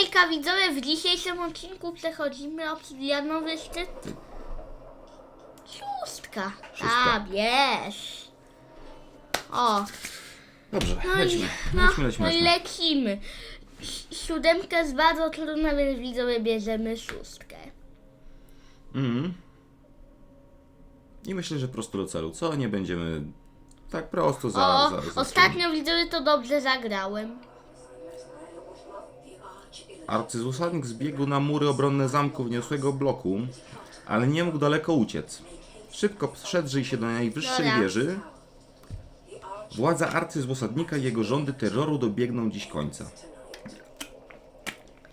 hejka widzowie, w dzisiejszym odcinku przechodzimy obsydianowy szczyt. Szóstka. Szóstka. A, wiesz. O, Dobrze, no i, lecimy. no, Lecimy, lecimy, no i lecimy. lecimy. Si- Siódemka jest bardzo trudna, więc widzowie bierzemy szóstkę. Mhm. I myślę, że prosto do celu. Co? Nie będziemy tak prosto za. O, za, za ostatnio widzowie to dobrze zagrałem. Arcyzłosadnik zbiegł na mury obronne zamku wniosłego bloku, ale nie mógł daleko uciec. Szybko przedrzyj się do najwyższej Dobra. wieży. Władza arcyzłosadnika i jego rządy terroru dobiegną dziś końca.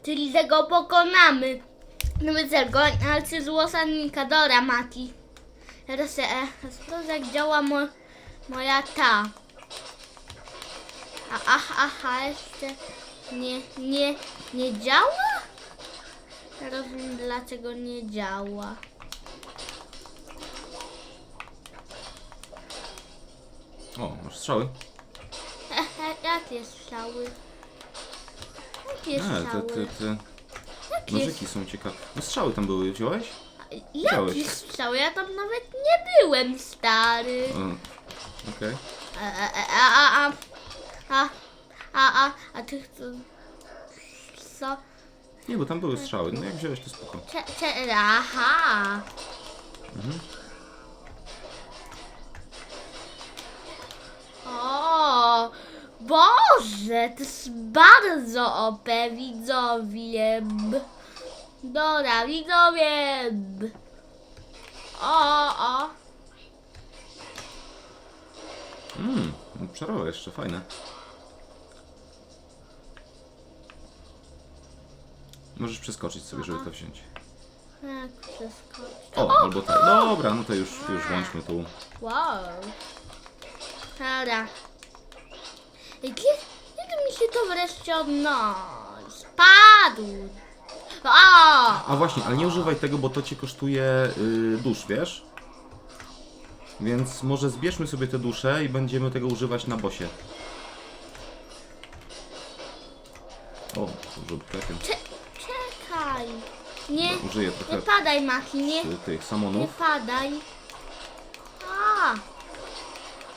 Czyli że go pokonamy. No więc tego, arcyzłosadnika, dobra Mati. Teraz e, sprawdzę jak działa mo, moja ta. A, aha, aha, jeszcze nie, nie, nie działa? Ja Rozumiem dlaczego nie działa. O, masz strzały? Jakie strzały? Jakie te, strzały? te, te Jakie, nożyki są ciekawe. No strzały tam były, wziąłeś? jakie wziąłeś. strzały? Ja tam nawet nie byłem, stary. O, Okej. A, a, a, a, a, a, a, a ty chcesz... Co? Nie, bo tam były strzały. No jak wziąłeś, to spoko. Cze, cze, aha. O, Boże, to jest bardzo OP, widzowie. Dobra, widzowie. O, o. Mmm, czarowe jeszcze, fajne. Możesz przeskoczyć sobie, żeby to wziąć. Jak przeskoczyć? O, albo tak. Dobra, no to już, już włączmy tu. Wow. Dobra. I Kiedy, kiedy mi się to wreszcie odnosi? Spadł. O! A właśnie, ale nie używaj tego, bo to ci kosztuje y, dusz, wiesz? Więc może zbierzmy sobie te dusze i będziemy tego używać na bosie. O, czekaj. Cze, czekaj. Nie, Użyję nie trochę padaj, Maki, nie, y, tych nie samonów. padaj. A!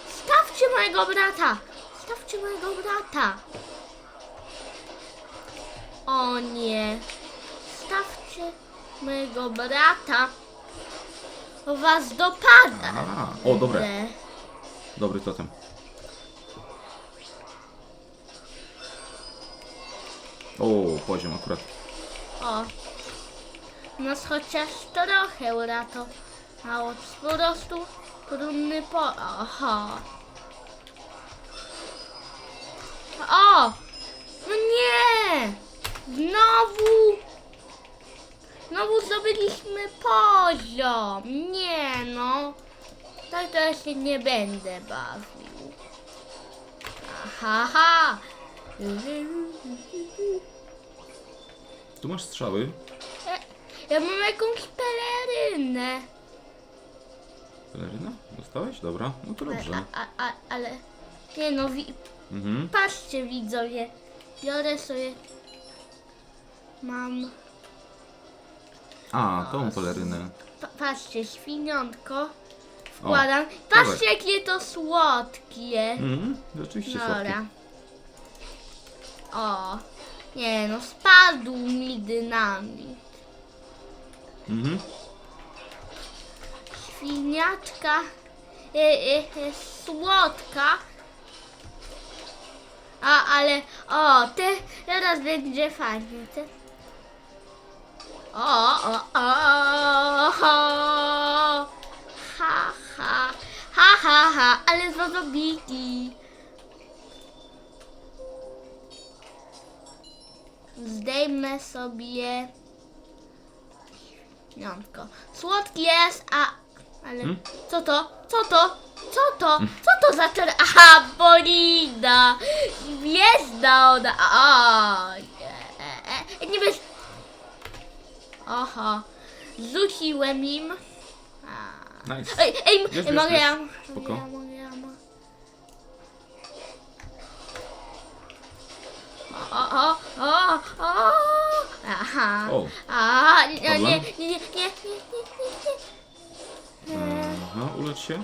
Stawcie mojego brata! Stawcie mojego brata! O nie! Stawcie mojego brata! Was dopada! A, o, dobre. Dobry totem. O, poziom akurat. O! Nas chociaż trochę uratowało. Po prostu trudny po... Aha! O! No nie! Znowu! Znowu zdobyliśmy poziom! Nie no! Tak to się nie będę bawił. Aha! ha. Tu masz strzały. Ja mam jakąś pelerynę. Peleryna? Dostałeś? Dobra, no to dobrze. A, a, a, ale nie no, wi- Mhm. patrzcie widzowie. Biorę sobie. Mam. A, tą pelerynę. Pa, patrzcie, świniątko. Wkładam. dawaj. patrzcie, jakie to słodkie. Mhm, rzeczywiście słodkie. Dobra. O. Nie no, spadł mi dynamit. Mhm. Świniaczka e, e, e, słodka. A, ale o, te, teraz będzie fajnie. Te. O, o, o, ha, ha, ha, ha, ha, ale zrobiki. Zdejmę sobie Piątko. Słodki jest, a... Ale... Hmm? Co to? Co to? Co to? Co to za czar... Aha, Bolina! Gwiezdna ona! O, nie. Nie bez... Oho. Rzuciłem im. A. Nice. Ej, ej, Wiesz, ej mogę wiesz. ja... Spoko. Mogę ja, mogę ja, mogę. O, o, o, o, o. O. A, nie, nie, nie, nie, nie, nie, nie, nie, nie. Aha, ulecz się.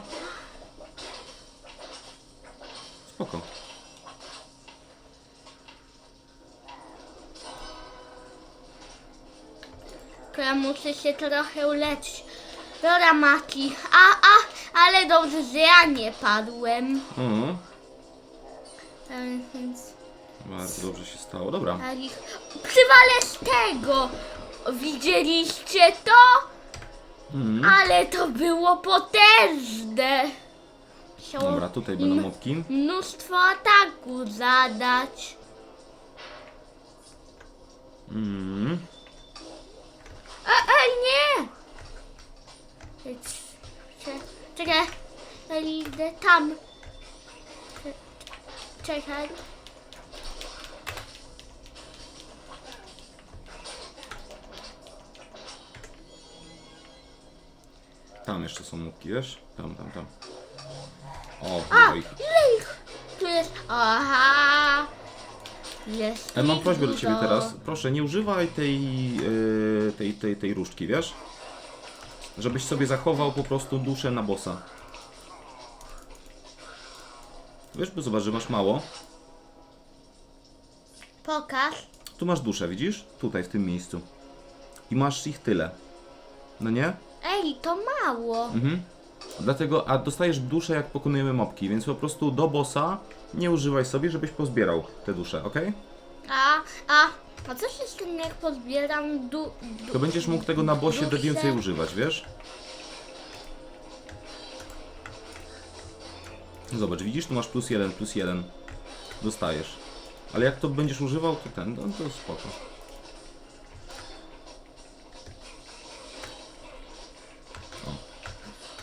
Spoko. Ja muszę się trochę uleczyć. Dobra, Maki. A, a, ale dobrze, że ja nie padłem. Mhm. Więc Bardzo dobrze się stało. Dobra. przywalę z tego. Widzieliście to? Mhm. Ale to było potężne. Chciał Dobra, tutaj będą im mopki. Mnóstwo ataku zadać. Mhm. A, a nie! Cze- Czekaj, ja idę tam. Cze- Czekaj. Tam jeszcze są mopki, wiesz? Tam, tam, tam. O, A, ich. ile ich tu jest? Aha! Jest E, mam ich prośbę do dużo. ciebie teraz. Proszę, nie używaj tej, e, tej, tej, tej różdżki, wiesz? Żebyś sobie zachował po prostu duszę na bossa. Wiesz, bo zobacz, że masz mało. Pokaż. Tu masz duszę, widzisz? Tutaj, w tym miejscu. I masz ich tyle. No nie? Ej, to mało. Mhm. Dlatego, a dostajesz duszę jak pokonujemy mopki, więc po prostu do bossa nie używaj sobie, żebyś pozbierał te dusze, ok? A, a, a co się z tym jak pozbieram du, du To będziesz mógł tego na bossie duszę? więcej używać, wiesz? Zobacz, widzisz, tu masz plus jeden, plus jeden. Dostajesz. Ale jak to będziesz używał, to ten, no to spoko.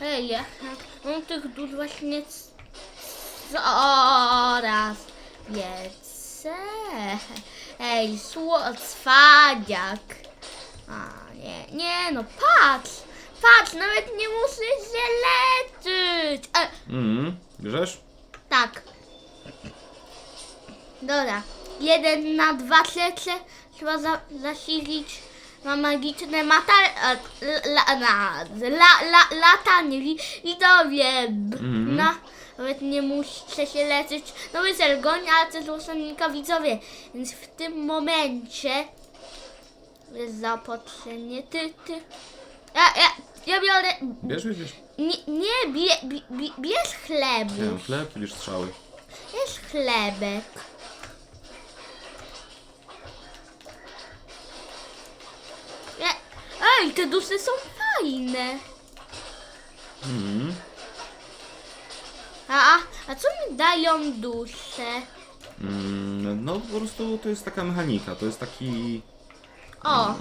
Ej, ja mam tych dusz właśnie coraz więcej. Ej, sło, cwaniak. A, nie, nie, no patrz, patrz, nawet nie muszę się leczyć. E, Mhm, bierzesz? tak. Dobra, jeden na dwa serce trzeba za, zasilić na magiczne mata, la, la, la, latanie, wi- widzowie. Mhm. Na, nawet nie muszę się leczyć. No wysel goni, ale to jest osobnika widzowie. Więc w tym momencie jest zaopatrzenie. Ty, ty. Ja, ja, ja biorę. Bierz, bierz, bierz. Nie, nie bie, bie, bie, bierz chlebu. wiem, chleb bierz strzały. Jest chlebek. Ej, te dusze są fajne. Mhm. A, a, co mi dają dusze? Mm, no po prostu to jest taka mechanika, to jest taki... O,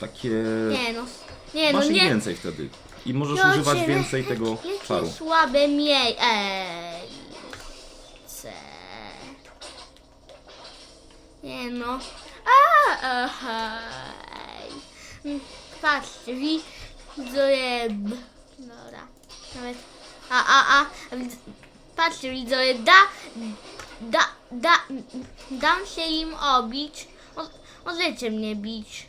takie... nie no. Nie no, Masz ich nie. więcej wtedy. I możesz Jocie, używać więcej tego jakie czaru. słabe miej. Ej. Ce. Nie no. A, aha. Ej. Patrzcie, widzowie. b- Dobra. Nawet. A, a, a. Patrzcie, widzowie. Da. Da. Da. Dam się im obić. Mo- Możecie mnie bić.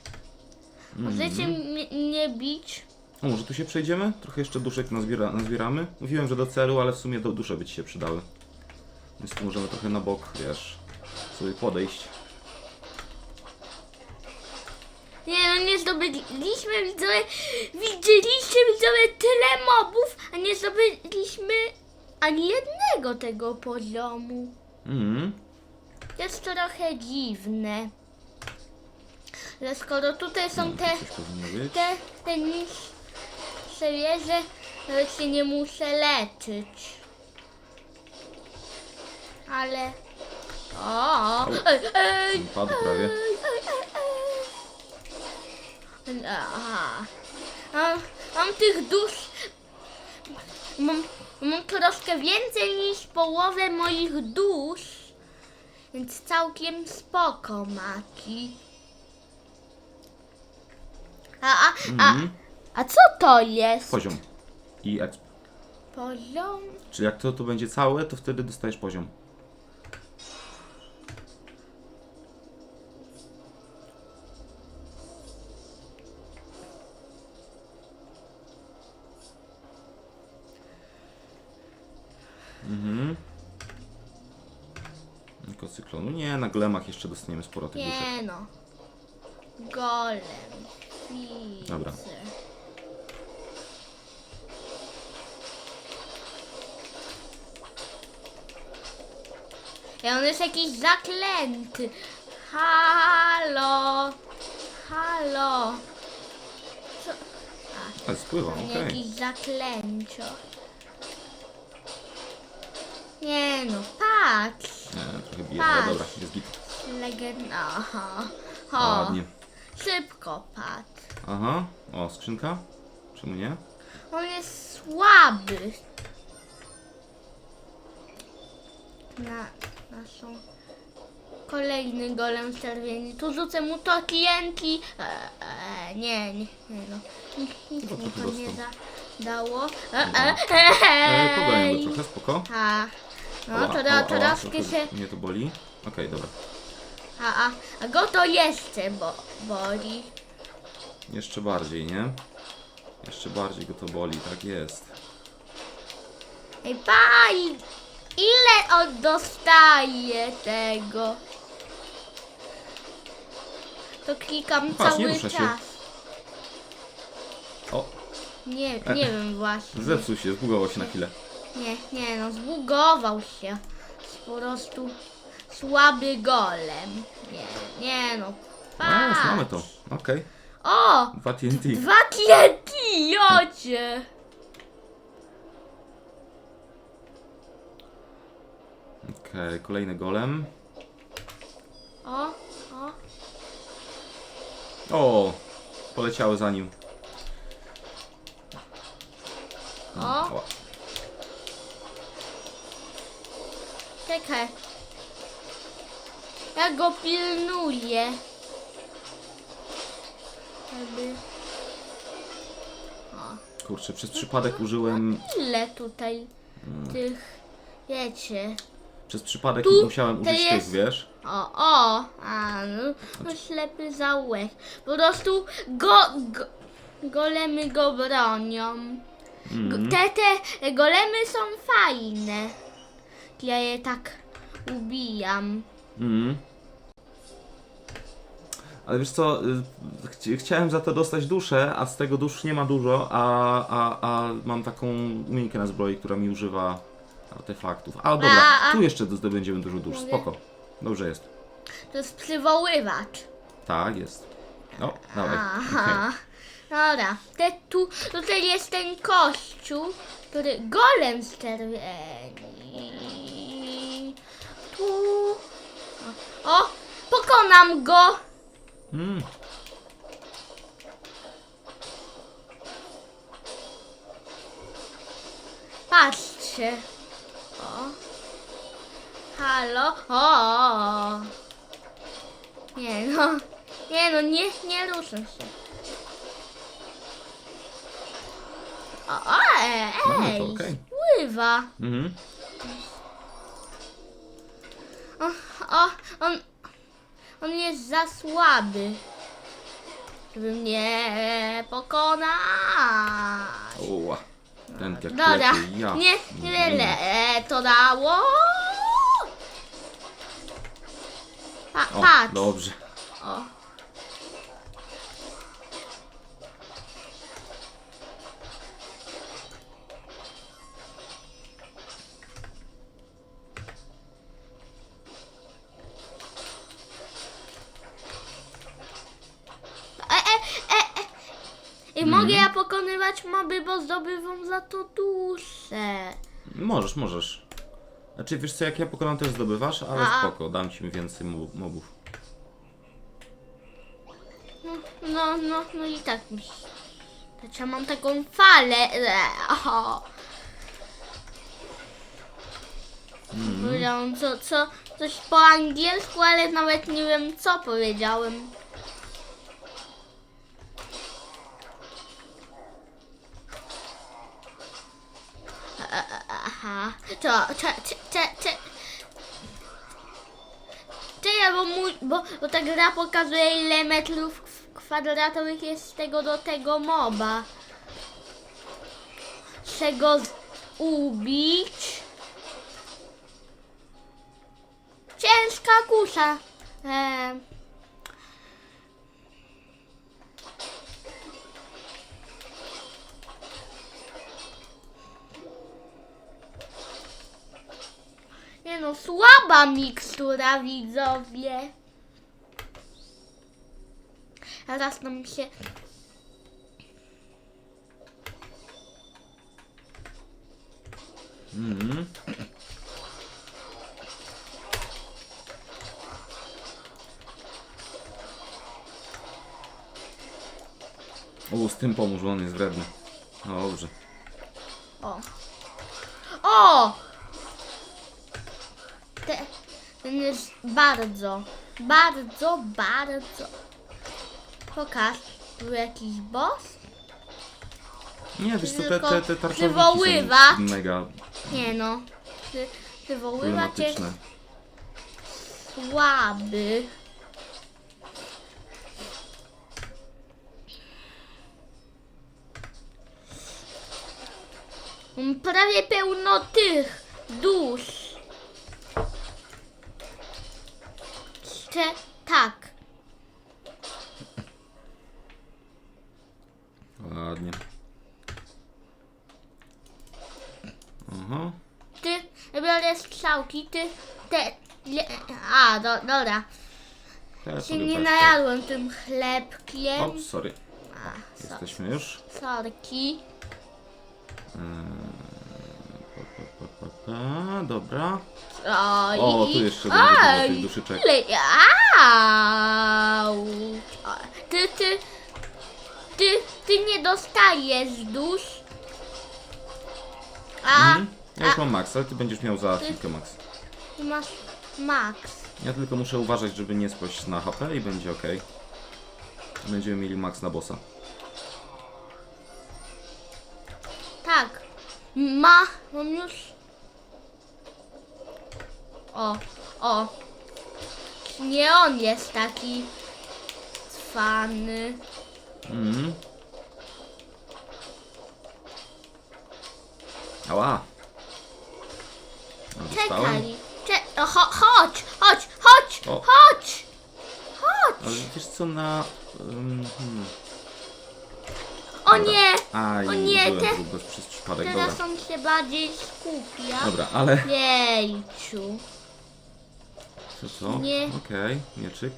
Możecie mnie, mnie bić. O, może tu się przejdziemy? Trochę jeszcze duszek nazbiera, nazbieramy. Mówiłem, że do celu, ale w sumie do dusze by ci się przydały. Więc tu możemy trochę na bok, wiesz, sobie podejść. Zdobyliśmy widzowie, widzieliście widzowie tyle mobów, a nie zdobyliśmy ani jednego tego poziomu. Mhm. Jest trochę dziwne. Że skoro tutaj są te, Coś powinno być. te, te niższe wieże, nawet się nie muszę leczyć. Ale... O, ej, ej, Padł prawie. Aha. Mam, mam tych dusz. Mam, mam troszkę więcej niż połowę moich dusz. Więc całkiem spoko, Maki. A, a, a, Mhm. a co to jest? Poziom. I exp. Poziom? Czyli jak to, to będzie całe, to wtedy dostajesz poziom. Jeszcze dostaniemy sporo tych duszek. Nie no. Golem. Widzę. Dobra. I on jest jakiś zaklęty. Halo. Halo. Co? Ale spływam, Nie okej. jakiś zaklęcio. Nie no, patrz. Nie, trochę bije, ale Patrz. dobra, jest git. Legenda. Aha. O, Ładnie. szybko patrz. Aha, o, skrzynka? Czemu nie? On jest słaby. Na naszą kolejny golem czerwieni. Tu rzucę mu to TNT. E, e, nie, nie, nie no. Nic, nic Chyba mi to to nie za, dało. E, e, E, pogonię ej. go trochę, spoko. A, no Ała, to ała, da, ała, teraz trochę się... Mnie to boli. Okej, dobra. A, a, a go to jeszcze bo, boli. Jeszcze bardziej, nie? Jeszcze bardziej go to boli, tak jest. Ej, paj! Ile on dostaje tego? To klikam Patrz, nie cały rusza się. czas. O, Nie, nie wiem właśnie. zepsuł się, zbugował się na chwilę. Nie, nie no, zbugował się. Po prostu słaby golem. Nie, nie no. A, już mamy to. Okej. O! Dwa TNT. Dwa TNT, jocie! Okej, kolejny golem. O, o. O, poleciały za nim. O. O, Czekaj. Ja go pilnuję. Żeby... kurczę, przez przypadek użyłem... Ile tutaj tych, wiecie... Przez przypadek Tu musiałem to użyć tych, jest- wiesz? O, o, a no, no ślepy zaułek. Po prostu go, go, golemy go bronią. Go, Mm. te, te golemy są fajne. Ja je tak ubijam. Mhm. Ale wiesz co, y, chci- chciałem za to dostać duszę, a z tego dusz nie ma dużo, a, a, a mam taką umiejętkę na zbroi, która mi używa artefaktów. A dobra, A, a. tu jeszcze zdobędziemy dużo dusz, Mogę? spoko. Dobrze jest. To jest przywoływacz. Tak, jest. O, dawaj. Aha. Dobra, te tu, tutaj jest ten kościół, który golem z czerwieni. Tu. O, pokonam go. Mm. Patrzcie. O. Halo. O. Nie no. Nie no, nie, nie ruszę się. O, o e, ej, to, okej. pływa. Mhm. O, on, on jest za słaby, żeby mnie pokonać. Oła. Ten jak Dobra, lepiej, ja. nie, niewiele e, to dało. Pa, O, patrz. dobrze. Bo zdobywam za to duszę. Możesz, możesz. Znaczy, wiesz co, jak ja pokonam, też zdobywasz, ale A. spoko, dam ci więcej mob- mobów. No, no, no, no i tak mi. Znaczy, ja mam taką falę. E, O. Powiedziałam co, co, coś po angielsku, ale nawet nie wiem co powiedziałem. E, e, e, Aha, to, cze, cze, cze, cze. Czekaj, bo, mój, bo, bo ta gra pokazuje ile metrów kwadratowych jest z tego do tego moba. Czego z- ubić? ciężka kusza. E, no, słaba mikstura, widzowie. Teraz nam się Mhm. O, z tym pomóż, bo on jest wredny. No dobrze. O! O! Ten jest bardzo, bardzo, bardzo. Pokaż, był jakiś boss? Nie, wiesz co, te, Tylko te, te tarczowniki przywoływacz. są mega Nie no. Wywoływacz jest problematyczne. słaby. Prawie pełno tych dusz. Jeszcze tak. Ładnie. Aha. Ty biorę strzałki, ty te. Le, a, do, dobra. Ja Się sobie nie patrzę. najadłem tym chlebkiem. O, sorry. A, so, Jesteśmy już. sorki. Pa, pa, pa, dobra. Oj, O, tu jeszcze będzie dużo tych duszyczek. Ile, au. O, Ty, ty, ty, ty nie dostajesz dusz. A, Mhm. Ja już mam Max, ale ty będziesz miał za chwilkę Max. ty masz max. Ja tylko muszę uważać, żeby nie spaść na HP i będzie ok. Będziemy mieli Max na bossa. Tak. Ma, mam już. O, o. Nie on jest taki cwany. Mhm. Ała. No. Czekaj. Cze o, cho chodź, chodź, chodź, O. chodź. Chodź. Ale wiesz co na... Um, hmm. O Dobra. nie. Aj, O nie, byłem te- przez przypadek, Teraz dobra. on się bardziej skupia. Dobra, ale... Jejciu. Co, co? Nie. Okej, mieczyk.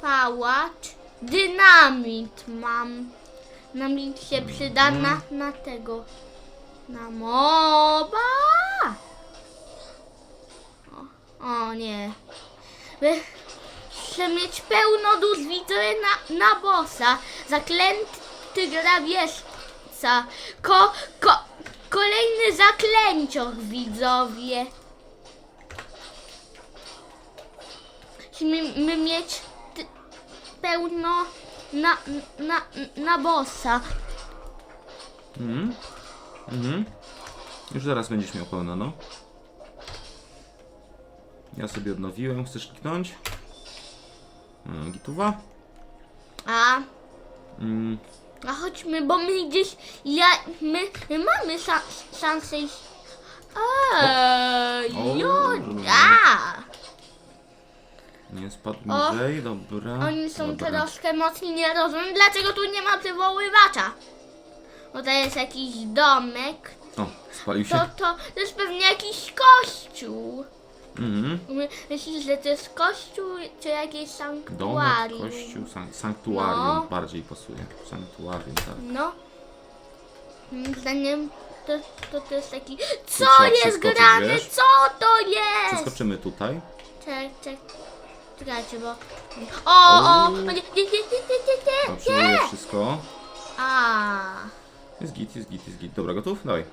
Pałacz. Dynamit mam. Dynamit się przyda na, na tego. Na moba. O, o nie. Chcę mieć pełno dusz widzowie na, na bossa. Zaklęty grabieżca. Ko, ko, kolejny zaklęcioch widzowie. Musimy my mieć pełno na, na, na bossa. Mhm. Mhm. Już zaraz będziesz miał pełno, no. Ja sobie odnowiłem. Chcesz kliknąć? E, Gituwa. A, Mm. a chodźmy, bo my gdzieś, ja, my, my mamy sza, szansę iść. Eee, jo, Nie spadł O. niżej, dobra. oni są dobra. troszkę mocni, nie rozumiem, dlaczego tu nie ma przywoływacza. Bo to jest jakiś domek, O, spalił to, się. to, to jest pewnie jakiś kościół. Mhm. My- Myślisz, że to jest kościół, czy jakieś Domek, sanktuarium? kościół, san sanktuarium No. bardziej pasuje. Sanktuarium, tak. No. Moim zdaniem to, to, to jest taki... Co trzeba jest przeskoczyć, grane? wiesz? Co to jest? Przeskoczymy tutaj. Czek, czek. Czekajcie, bo... O, o! O. Nie, nie, nie, nie, nie, nie, Otrzymuję nie! wszystko. A. Jest git, jest git, jest git. Dobra, gotów? Dawaj.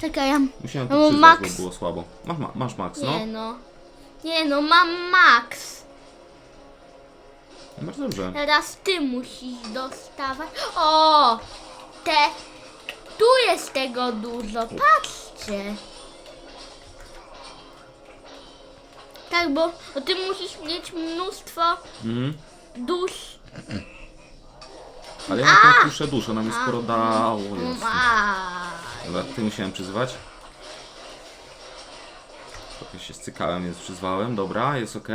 Czekaj, ja... Musiałem No, to przyznać, Max. bo było słabo. Masz, ma, masz Max, no. Nie no. Nie no, mam max. Bardzo dobrze. Teraz ty musisz dostawać. O! Te. Tu jest tego dużo. Patrzcie. Tak, bo, ty musisz mieć mnóstwo Mhm. dusz. Ale ja mam tą kuszę duszę, ona mi sporo dało. Jest. A, Dobra, ty musiałem przyzwać. Trochę się stykałem, więc przyzwałem. Dobra, jest ok.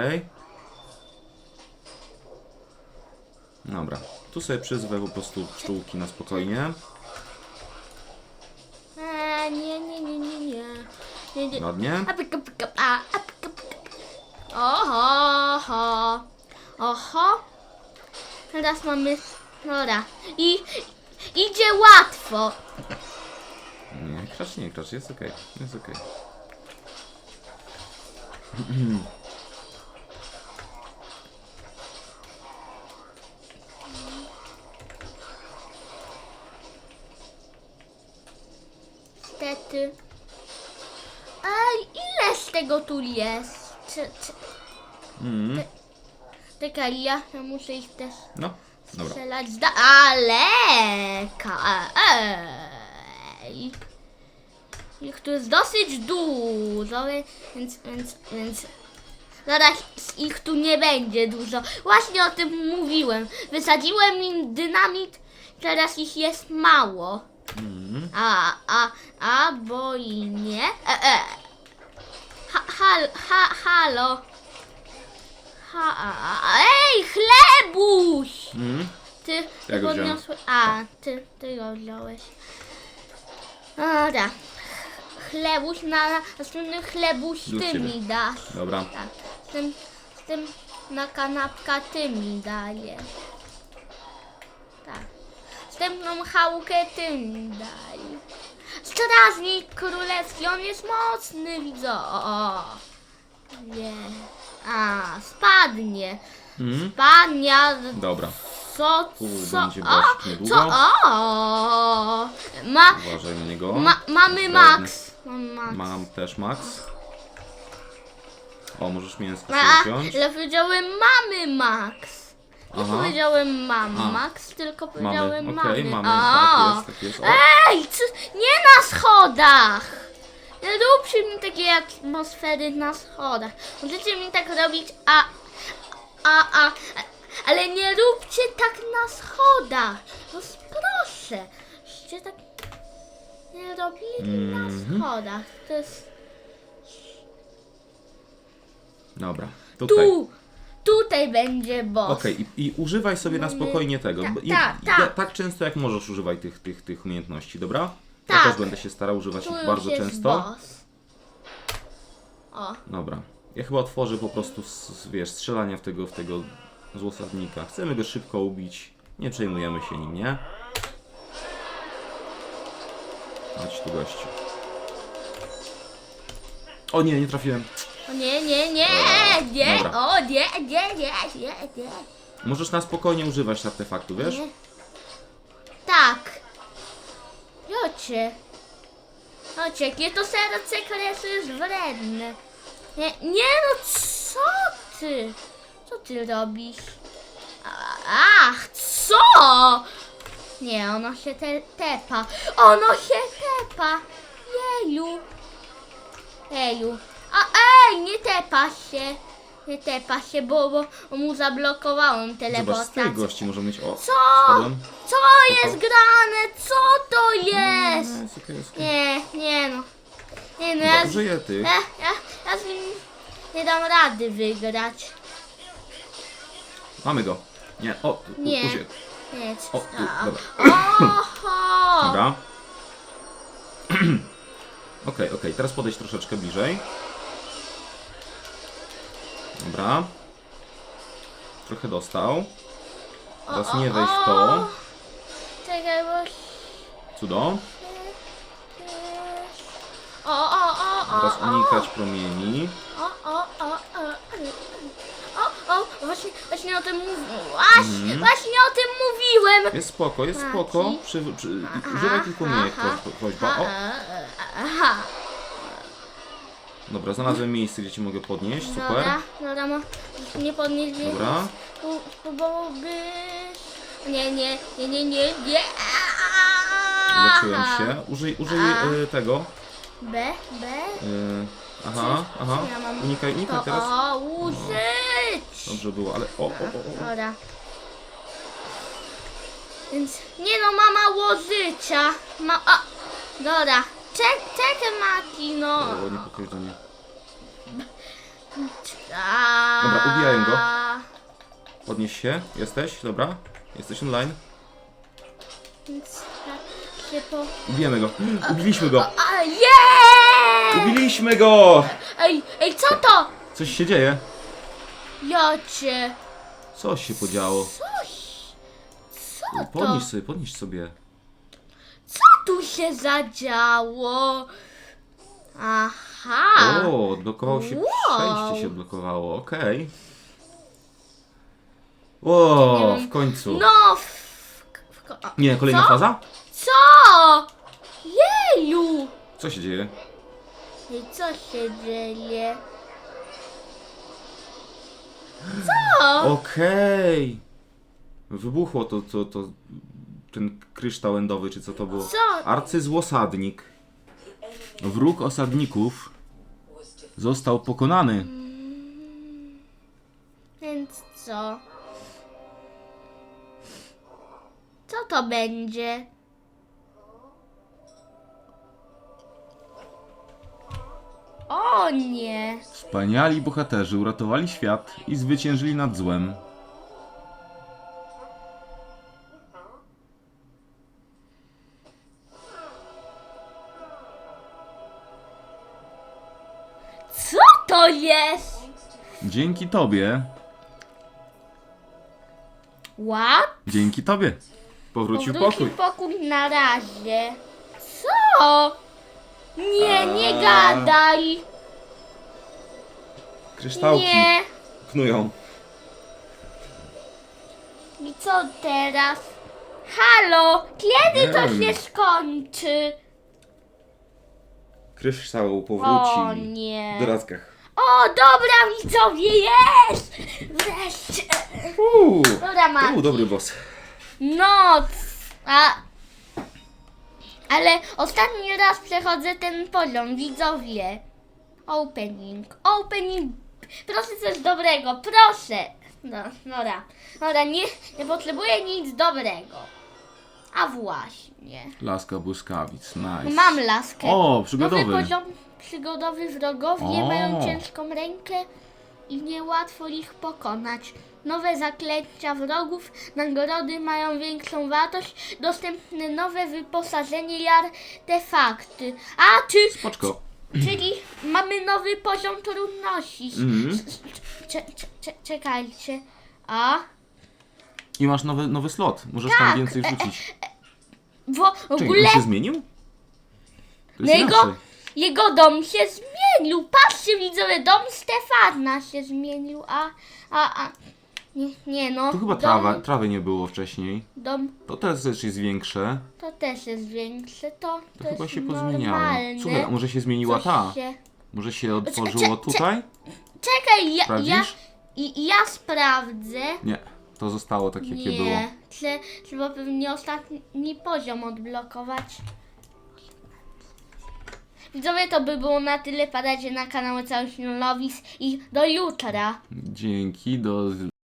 Dobra, tu sobie przyzwę po prostu pszczółki na spokojnie. Eee, nie, nie, nie, nie, nie. nie, nie. Ładnie. A, pyka, pyka, a, a, pyka, pyka. Oho, ho. Oho. Teraz mamy... Dobra. I idzie łatwo. Nie, kracz, nie kracz, jest ok, jest ok. Niestety. Ej, ile z tego tu jest? Czy, czy, Mm. czekaj, ja muszę ich też No, dobra. strzelać. Ej. Ich tu jest dosyć dużo, więc, więc, więc... Zaraz ich tu nie będzie dużo. Właśnie o tym mówiłem. Wysadziłem im dynamit, teraz ich jest mało. Mm. A, a, a, bo i nie. E, e. Ha, hal, ha, halo. Ha, a, a, ej, chlebuś! Mm. Ty, Ja ty go wziąłem. podniosłeś. A, ty, ty go wziąłeś. Dobra. Chlebuś na następny chlebuś Dla ty ciebie. mi dasz. Dobra. Tak. Z tym, z tym na kanapka ty mi dajesz. Tak. Wstępną chałkę ty mi daj. Strażnik królewski, on jest mocny, widzę. O, nie. A, spadnie. Mm. Spadnie. a Dobra, Co, Tu co, będzie o, niedługo. co, o, ma, uważaj na niego. ma, mamy Max. Mam Max. Mam też Max. O, możesz mięsko A, sobie wziąć. ale powiedziałem mamy Max. Nie Aha. powiedziałem mam A. Max, tylko Mamy, powiedziałem okej, mamy. mamy, A. tak jest, tak jest. O, Ej, co, nie na schodach! Nie róbcie mi takiej atmosfery na schodach. Możecie mi tak robić, a, a, a, ale nie róbcie tak na schodach. No proszę, żeście tak nie robili na Mhm. schodach. To jest dobra, tutaj. tu, tutaj będzie boss. Okej, i, i używaj sobie na spokojnie tego. Tak, bo- i- tak, i- tak. tak często jak możesz używaj tych, tych, tych umiejętności, dobra? Ja Tak. też będę się starał używać Tu ich już bardzo jest często. boss. O, Dobra. Ja chyba otworzę po prostu, z, wiesz, strzelania w tego, w tego złosadnika. Chcemy go szybko ubić. Nie przejmujemy się nim, nie? Chodź tu gościu. O nie, nie trafiłem. Nie, nie, nie, nie, Dobra. o nie, nie, nie, nie, nie. Możesz na spokojnie używać artefaktu, wiesz? Nie. Tak. Jocie. Jocie, jakie to serce kresu jest wredne. Nie, nie no, co ty? Co ty robisz? A- Ach, co? Nie, ono się te, tepa. Ono się tepa. Jeju. Jeju. A ej, nie tepa się. Nie tepa się, bo, bo mu zablokowałem Zobacz, z teleportację. tych gości możemy mieć... O, Co? spadłem. Co jest grane? Co to jest? No, jest okej, jest okej. Nie, nie no. Nie no, ja, z- użyję tych. ja, ja, ja z nim nie dam rady wygrać. Mamy go. Nie, o, tu, Nie. uciekł. Nie, O, tu, dobra. Oho! Dobra. Okej, okej, teraz podejdź troszeczkę bliżej. Dobra. Trochę dostał. Teraz nie wejść w to. Czekaj, bo... Cudo. O, o, o, o, Teraz unikać promieni. O, o, o, o, o, o, właśnie, właśnie o tym mówiłem. Właśnie, Mhm. właśnie o tym mówiłem. Jest spoko, jest Taki. spoko. Przy, przy, używaj aha, pro- prośba. O, Aha. Dobra, znalazłem miejsce, gdzie ci mogę podnieść. Super. Dobra, dobra, mo- nie podnieść. nie- Dobra. Spó- Spróbowałbyś... Nie, nie, nie, nie, nie, nie. Leczyłem się. Użyj, użyj y, tego. B, B. Y, aha, aha. Ja mam Unikaj, unikaj to, teraz. O, użyć. Dobrze było, ale o, o, o, o. Dobra. Więc nie no, ma mało życia. Ma. O! Dobra. Czek, czekaj Mati, no. O, niepokojące. A... Dobra, ubijają go. Podnieś się. Jesteś? Dobra. Jesteś online. Więc tak. Ubijemy go. Ubiliśmy go. A, yeah! Ubiliśmy go! Ej, ej, co to? Coś się dzieje. Jocie. Coś się podziało. Co to? Podnieś sobie, podnieś sobie. Tu się zadziało? Aha. O, odblokowało się Wow. przejście się odblokowało, okej. O, w końcu. No. W, w, ko- a, Nie, kolejna co? faza? Co? Jeju. Co się dzieje? Ej, co się dzieje? Co? Okej. Wybuchło to, to, to, ten kryształ endowy, czy co to było? Co? Arcyzłosadnik. Wróg osadników został pokonany. Więc co? Co to będzie? O nie! Wspaniali bohaterzy uratowali świat i zwyciężyli nad złem. Jest? Dzięki tobie, What? dzięki tobie. Powrócił Powrócił pokój. pokój na razie. Co? Nie, nie gadaj! Kryształki Nie! knują. I co teraz? Halo! Kiedy to Nie się skończy? Kryształ O powróci nie. w draskach. O, dobra widzowie, jest! Wreszcie! Uuu, Dobra, to Mati. dobry boss. No, a... Ale ostatni raz przechodzę ten poziom, widzowie. Opening, opening. Proszę coś dobrego, proszę. No, dobra, dobra, nie, nie potrzebuję nic dobrego. A właśnie. Laska błyskawic, nice. Mam laskę. O, przygodowy. Nowy poziom przygodowy wrogowie O. mają ciężką rękę i niełatwo ich pokonać. Nowe zaklęcia wrogów, nagrody mają większą wartość, dostępne nowe wyposażenie i artefakty. A ty, Poczko. czyli mamy nowy poziom trudności. Mhm. Cze, cze, cze, czekajcie. A? I masz nowy, nowy slot. Możesz tam Tak, więcej e, rzucić. Bo w Czekaj, ogóle on się zmienił? To jest Jego, inaczej. Jego dom się zmienił. Patrzcie widzowie, dom Stefana się zmienił, a, a, a, nie, nie no. Tu chyba dom, trawa, trawy nie było wcześniej. Dom To teraz też jest większe. to też jest większe, to, to, To chyba się pozmieniało. normalne. Słuchaj, a może się zmieniła Coś ta? Się... Może się otworzyło cze- cze- tutaj? Czekaj, ja, ja, ja sprawdzę. Nie. To zostało tak, jakie było. Nie, Trze- trzeba pewnie ostatni poziom odblokować. Widzowie, to by było na tyle. Padajcie na kanał Cały Śniolowis i do jutra. Dzięki, do